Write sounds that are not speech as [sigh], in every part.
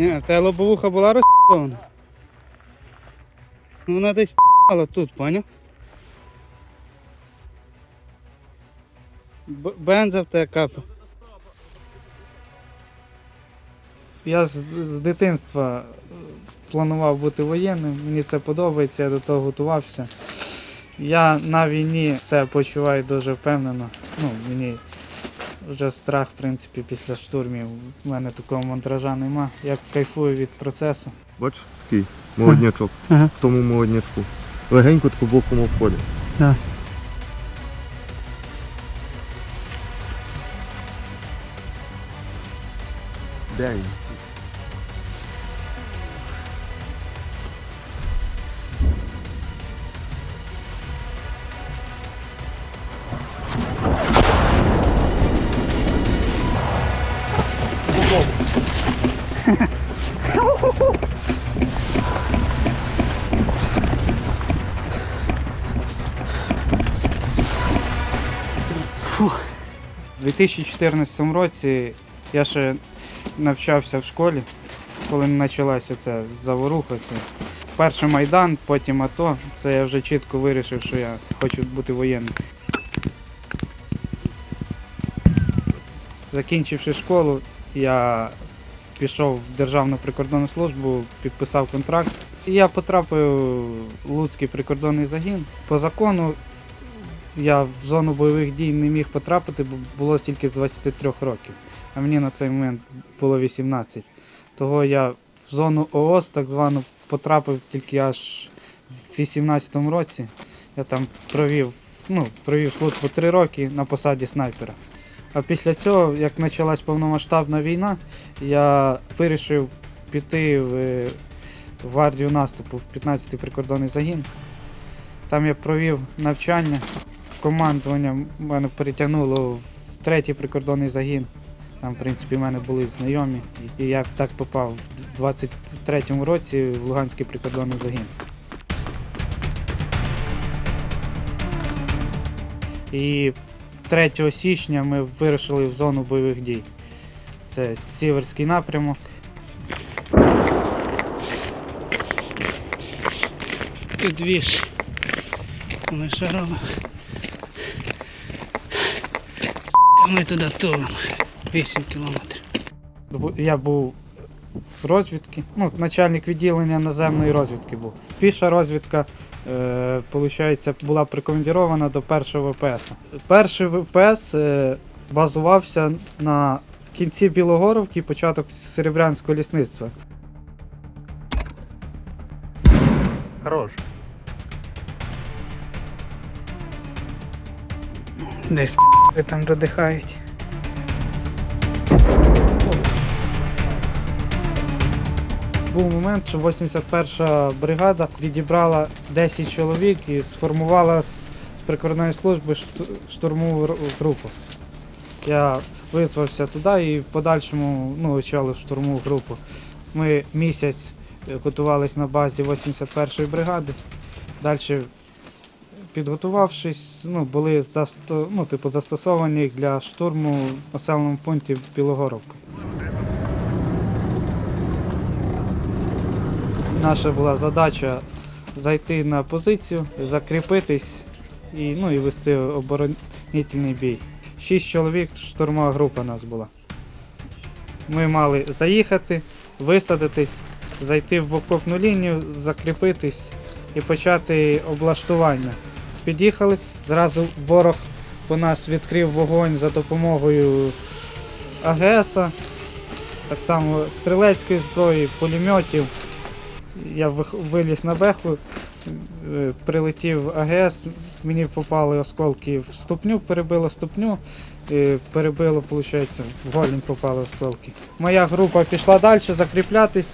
Ні, тебе лобовуха була розпована. Ну вона десь п***ала тут, поняв? Бенза в тебе капа. Я з, з дитинства е, планував бути воєнним, мені це подобається, я до того готувався. Я на війні себе почуваю дуже впевнено. Ну, мені вже страх, в принципі, після штурмів. У мене такого монтажа нема. Я кайфую від процесу. Бач, такий молоднячок. Ага. В тому молоднячку. Легенько таку боком обходить. Да. Де У 2014 році я ще навчався в школі, коли почалася ця заворуха. Перший Майдан, потім АТО. Це я вже чітко вирішив, що я хочу бути воєнним. Закінчивши школу, я пішов в Державну прикордонну службу, підписав контракт. Я потрапив в Луцький прикордонний загін. По закону я в зону бойових дій не міг потрапити, бо було тільки з 23 років. А мені на цей момент було 18. Того я в зону ООС так звану потрапив тільки аж в 18-му році. Я там провів, ну, провів службу 3 роки на посаді снайпера. А після цього, як почалась повномасштабна війна, я вирішив піти в е, гвардію наступу в 15-й прикордонний загін. Там я провів навчання, командування мене перетягнуло в третій прикордонний загін. Там, в принципі, в мене були знайомі. І я так попав в 23-му році в Луганський прикордонний загін. І 3 січня ми вирушили в зону бойових дій. Це Сіверський напрямок. Тут двіж. Ми ще робимо. Ми туди тулимо. 8 кілометрів. Я був в розвідці, ну, начальник відділення наземної розвідки був. Піша розвідка, е, получається, була прикомандірована до першого ВПС. Перший ВПС е, базувався на кінці Білогоровки, початок Серебрянського лісництва. Хорош. Десь там додихають. Був момент, що 81-ша бригада відібрала 10 чоловік і сформувала з прикордонної служби штурмову групу. Я визвався туди і в подальшому ну, очолив штурмову групу. Ми місяць е, готувалися на базі 81-ї бригади. Далі підготувавшись, ну, були засто, ну, типу, застосовані для штурму населеному пункті Білогоровка. Наша була задача зайти на позицію, закріпитись і, ну, і вести оборонительний бій. Шість чоловік, штурмова група у нас була. Ми мали заїхати, висадитись, зайти в окопну лінію, закріпитись і почати облаштування. Під'їхали, зразу ворог по нас відкрив вогонь за допомогою АГС, так само стрілецької зброї, пулеметів. Я виліз на беху, е, прилетів АГС, мені попали осколки в ступню, перебило ступню, е, перебило, виходить, в голінь попали осколки. Моя група пішла далі закріплятись.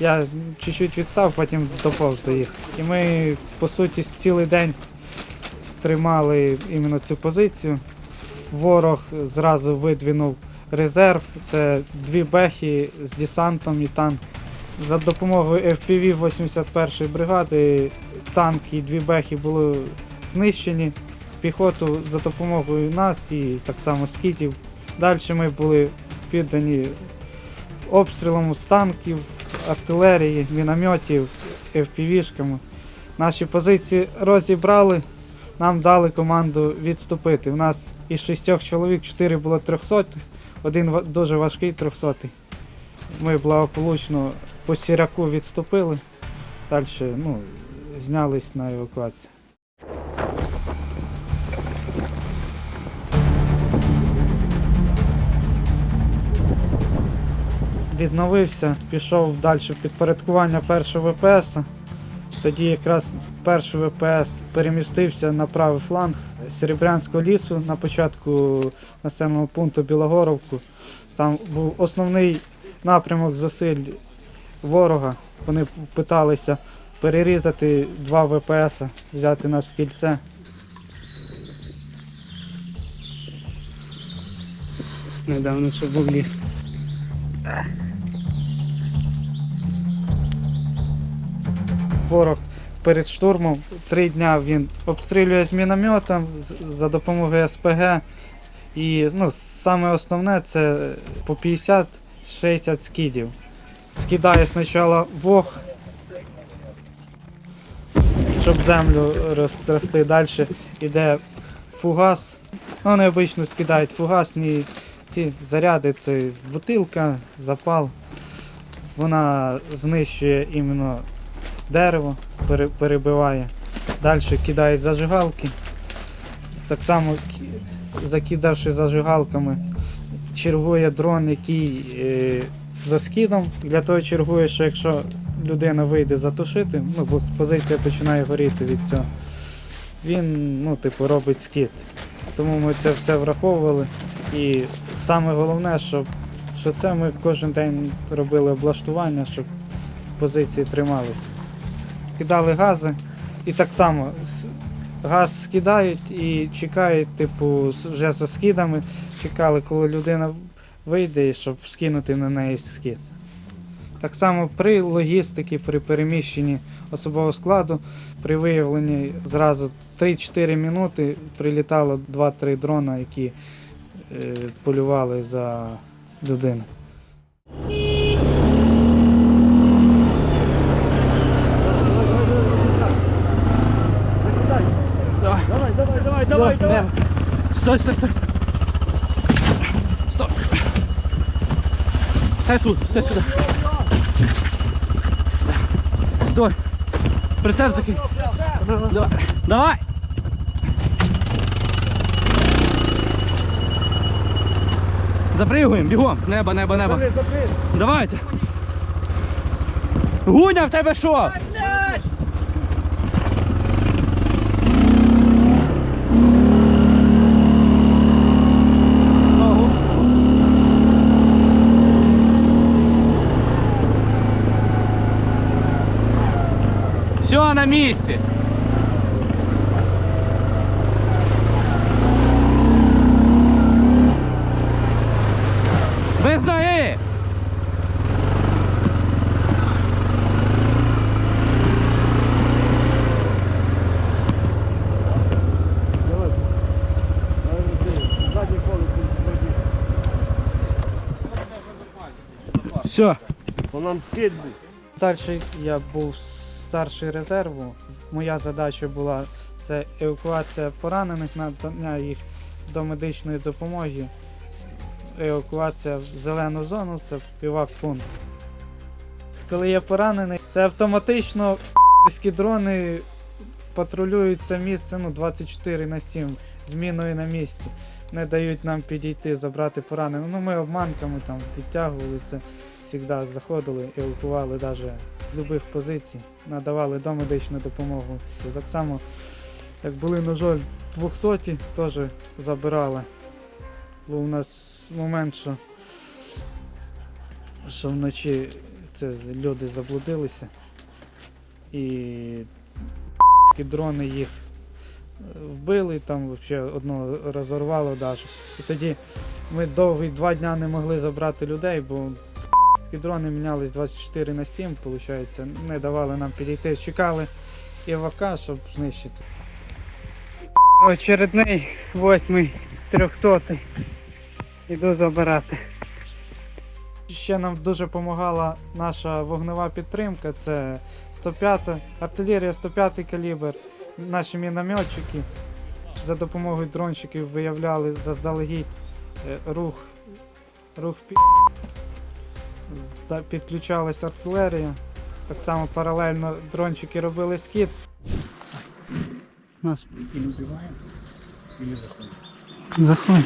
Я чуть-чуть відстав, потім доповз до їх. І ми, по суті, цілий день тримали іменно цю позицію. Ворог зразу видвинув резерв. Це дві бехи з десантом і танк. За допомогою FPV 81-ї бригади танк і дві бехи були знищені. Піхоту за допомогою нас і так само скітів. Далі ми були піддані обстрілом з танків, артилерії, мінометів, FPV-шками. Наші позиції розібрали, нам дали команду відступити. У нас із шістьох чоловік чотири було 300, один дуже важкий 300. Ми благополучно по сіряку відступили. Далі ну, знялись на евакуацію. Відновився, пішов далі в підпорядкування першого ВПС. Тоді якраз перший ВПС перемістився на правий фланг Серебрянського лісу на початку населеного пункту Білогоровку. Там був основний напрямок зусиль ворога. Вони питалися перерізати два ВПС, взяти нас в кільце. Недавно ще був ліс. Ворог перед штурмом три дня він обстрілює з мінометом за допомогою СПГ. І ну, саме основне це по 50-60 скидів. Скидає спочатку вог, щоб землю розтрясти. Далі йде фугас. Ну, Вони обично скидають фугасні ці заряди, це бутилка, запал. Вона знищує іменно дерево, перебиває. Далі кидають зажигалки. Так само, закидавши зажигалками, чергує дрон, який е, за скидом. Для того чергує, що якщо людина вийде затушити, ну, бо позиція починає горіти від цього. Він, ну, типу, робить скид. Тому ми це все враховували. І саме головне, щоб, що це ми кожен день робили облаштування, щоб позиції трималися кидали гази. І так само газ скидають і чекають, типу, вже за скидами. Чекали, коли людина вийде, щоб скинути на неї скид. Так само при логістиці, при переміщенні особового складу, при виявленні зразу 3-4 минути прилітало 2-3 дрона, які е, полювали за людину. Давай, давай, давай, давай, давай. Стой, стой, стой. Все тут, все сюди. Стой. Прицеп закинь. Давай. Давай. Запригуємо, бігом. Небо, небо, небо. Давайте. Гуня, в тебе що? Все на місці. Без ноги! Все. По нам скид був. Далі я був старший резерву. Моя задача була це евакуація поранених, надання їх до медичної допомоги. Евакуація в зелену зону, це півак пункт. Коли є поранений, це автоматично дрони патрулюють це місце ну, 24 на 7 зміною на місці. Не дають нам підійти, забрати поранених. Ну, ми обманками там відтягували це завжди заходили, евакували навіть з будь-яких позицій, надавали домедичну допомогу. Так само, як були, на жаль, 200 теж забирали. Був у нас момент, що, що вночі це люди заблудилися і дрони їх е, вбили, там взагалі одного розорвало навіть. І тоді ми довгі два дня не могли забрати людей, бо дрони мінялись 24 на 7, виходить, не давали нам підійти. Чекали ІВК, щоб знищити. Очередний восьмий трьохсотий. Іду забирати. Ще нам дуже допомагала наша вогнева підтримка. Це 105 артилерія 105 калібр, наші мінометчики. За допомогою дронщиків виявляли заздалегідь е, рух, рух пі... Та підключалась артилерія. Так само паралельно дрончики робили скид. Нас. Или убиваем, или заходим. Заходь.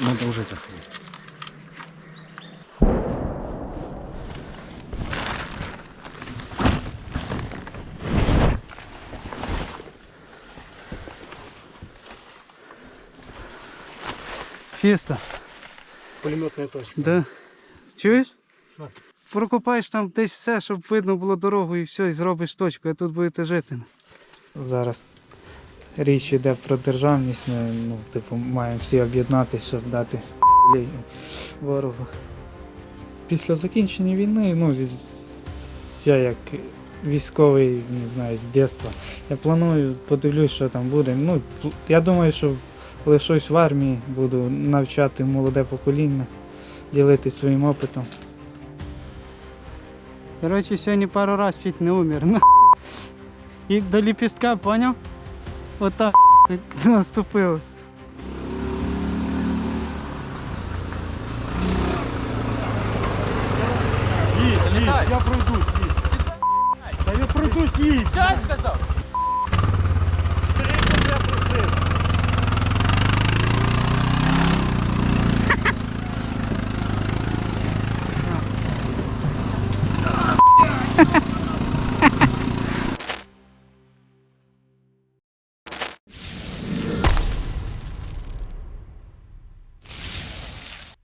Надо уже заходить. Фіста. Пулеметная точка. Да. Чуєш? Що? Прокопаєш там десь все, щоб видно було дорогу і все, і зробиш точку, а тут будете жити. Зараз річ йде про державність. Ми, ну, типу, маємо всі об'єднатися, щоб дати ворогу. Після закінчення війни, ну, я як військовий, не знаю, з дитинства, я планую, подивлюсь, що там буде. Ну, я думаю, що лишусь в армії, буду навчати молоде покоління, ділитися своїм опитом. Коротше, сьогодні пару раз чуть не умер. І до ліпістка, поняв? Отак [laughs] наступив. Їдь, їдь, я пройдусь, їдь. Та я пройдусь, їдь. Сядь, сказав!